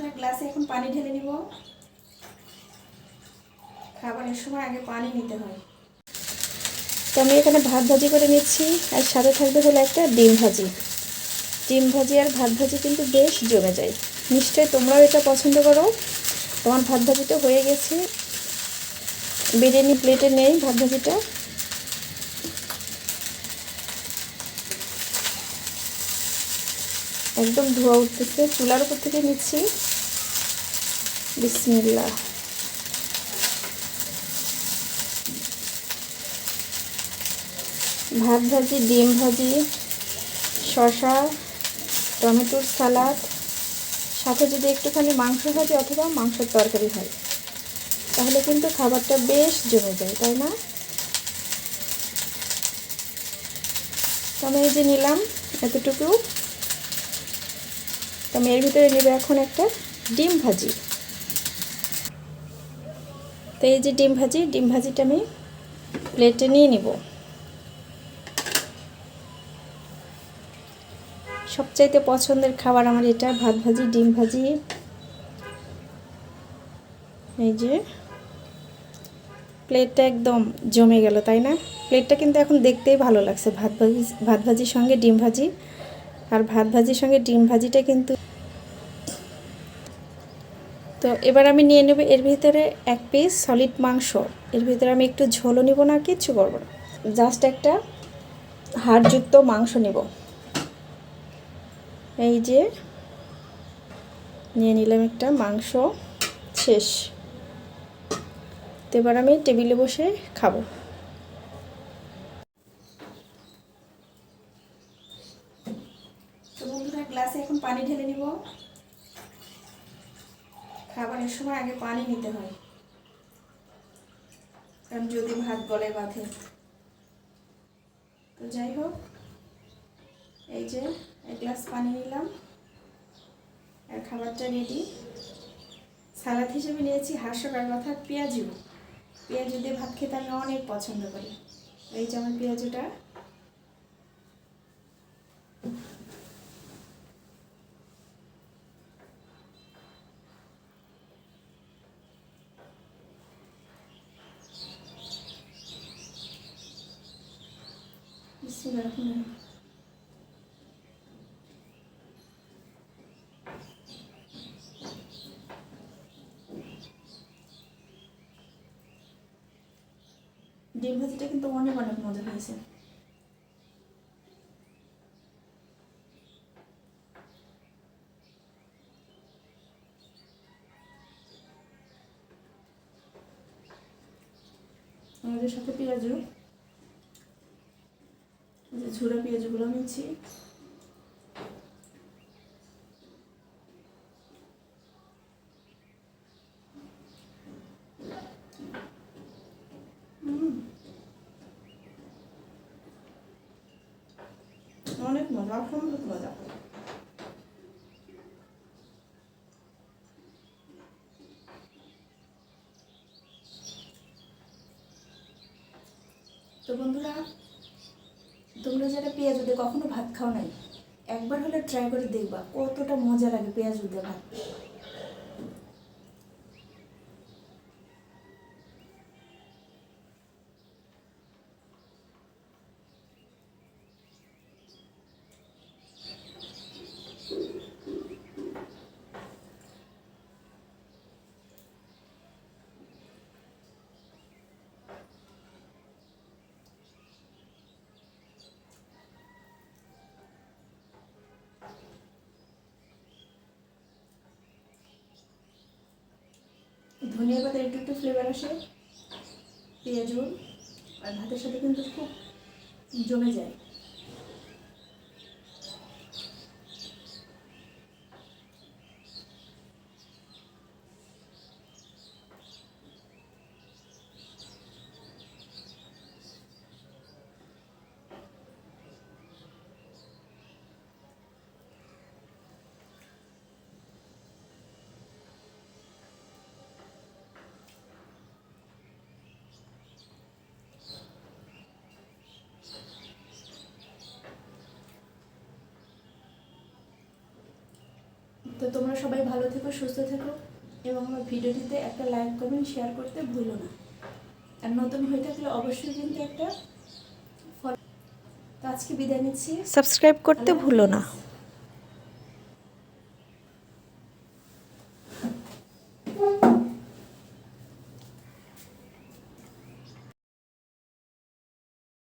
বন্ধুরা গ্লাসে এখন পানি ঢেলে নিব। খাবারের সময় আগে পানি নিতে হয়। তো আমি এখানে ভাত ভাজি করে নিচ্ছি, আর সাথে থাকবে হলো একটা ডিম ভাজি। ডিম ভাজি আর ভাত ভাজি কিন্তু বেশ জমে যায়। নিশ্চয়ই তোমরাও এটা পছন্দ করো। তোমার ভাত ভাজিটা হয়ে গেছে। বিরিয়ানি প্লেটে নেই ভাত ভাজিটা। একদম ধোয়া উঠতেছে। চুলার উপর থেকে নিচ্ছি। বিসমিল্লা ভাত ভাজি, ডিম ভাজি, শসা, টমেটোর সালাদ, সাথে যদি একটুখানি মাংস ভাজি অথবা মাংসের তরকারি হয়, তাহলে কিন্তু খাবারটা বেশ জমে যায়, তাই না? তো আমি এই যে নিলাম, এতটুকু। তো আমি এর ভিতরে নেবে এখন একটা ডিম ভাজি। তো এই যে ডিম ভাজি, ডিম ভাজিটা আমি প্লেটে নিয়ে নিব। সবচাইতে পছন্দের খাবার আমার এটা, ভাত ভাজি, ডিম ভাজি। এই যে প্লেটটা একদম জমে গেল, তাই না? প্লেটটা কিন্তু এখন দেখতেই ভালো লাগছে, ভাত ভাজি, ভাত ভাজির সঙ্গে ডিম ভাজি। আর ভাত ভাজির সঙ্গে ডিম ভাজিটা কিন্তু তো এবার আমি নিয়ে নেব এর ভিতরে এক পিস সলিড মাংস। এর ভিতরে আমি একটু ঝোলও নিব না, কিচ্ছু করব না। জাস্ট একটা হাড়যুক্ত মাংস নেব। এই যে নিয়ে নিলাম একটা মাংস শেষ। তো এবার আমি টেবিলে বসে খাব তো বন্ধুরা গ্লাসে এখন পানি ঢেলে নিব। খাবারের সময় আগে পানি নিতে হয়। কারণ যদি ভাত গলে বাঁধে। তো যাই হোক, এই যে এক গ্লাস পানি নিলাম। আর খাবারটা রেডি সালাদ হিসেবে নিয়েছি হাস্যকর কথা পেঁয়াজু পেঁয়াজু দিয়ে ভাত খেতে আমি অনেক পছন্দ করি। এই যে আমার পেঁয়াজুটা। ডিম ভাজিটা কিন্তু অনেক অনেক মজা হয়েছে। আমাদের সাথে পেঁয়াজু। ঝুরা পেঁয়াজগুলো নিচ্ছি। অনেক মজা অসম্ভব মজা তো বন্ধুরা তোমরা যারা পেঁয়াজ দিয়ে কখনো ভাত খাও নাই, একবার হলে ট্রাই করে দেখবা কতটা মজা লাগে পেঁয়াজ দিয়ে ভাত। ধনিয়া পাতার একটু একটু ফ্লেভার আসে পেঁয়াজুন আর ভাতের সাথে কিন্তু খুব জমে যায়। তো তোমরা সবাই ভালো থেকো সুস্থ থেকো এবং আমার ভিডিওটিতে একটা লাইক কমেন্ট শেয়ার করতে ভুলো না। আর নতুন হয়ে থাকলে অবশ্যই কিন্তু একটা ফলো আজকে বিদায় নিচ্ছি। সাবস্ক্রাইব করতে ভুলো না।